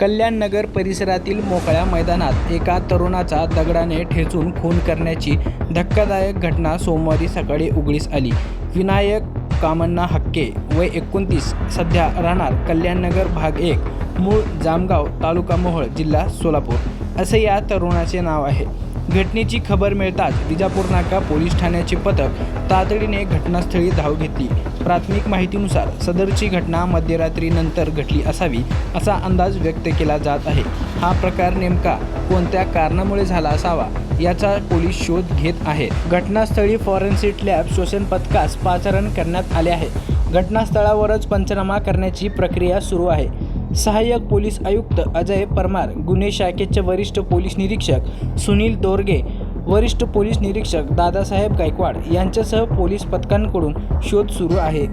कल्याण नगर परिसरातील मोकळ्या मैदानात एका तरुणाचा दगडाने ठेचून खून करण्याची धक्कादायक घटना सोमवारी सकाळी उघडीस आली. विनायक कामन्ना हक्के वय एकोणतीस सध्या राहणार कल्याणनगर भाग एक मूळ जामगाव तालुका मोहोळ जिल्हा सोलापूर असे या तरुणाचे नाव आहे. घटनेची खबर मिळताच विजापूर नाका पोलीस ठाण्याचे पथक तातडीने घटनास्थळी धाव घेतली. प्राथमिक माहितीनुसार सदरची घटना मध्यरात्रीनंतर घडली असावी असा अंदाज व्यक्त केला जात आहे. हा प्रकार नेमका कोणत्या कारणामुळे झाला असावा याचा पोलीस शोध घेत आहेत घटनास्थळी फॉरेन्सिक लॅब श्वसन पथकास पाचारण करण्यात आले आहे. घटनास्थळावरच पंचनामा करण्याची प्रक्रिया सुरू आहे. सहाय्यक पोलीस आयुक्त अजय परमार गुन्हे शाखेचे वरिष्ठ पोलीस निरीक्षक सुनील दोरगे वरिष्ठ पोलीस निरीक्षक दादासाहेब गायकवाड यांच्यासह पोलीस पथकांकडून शोध सुरू आहे.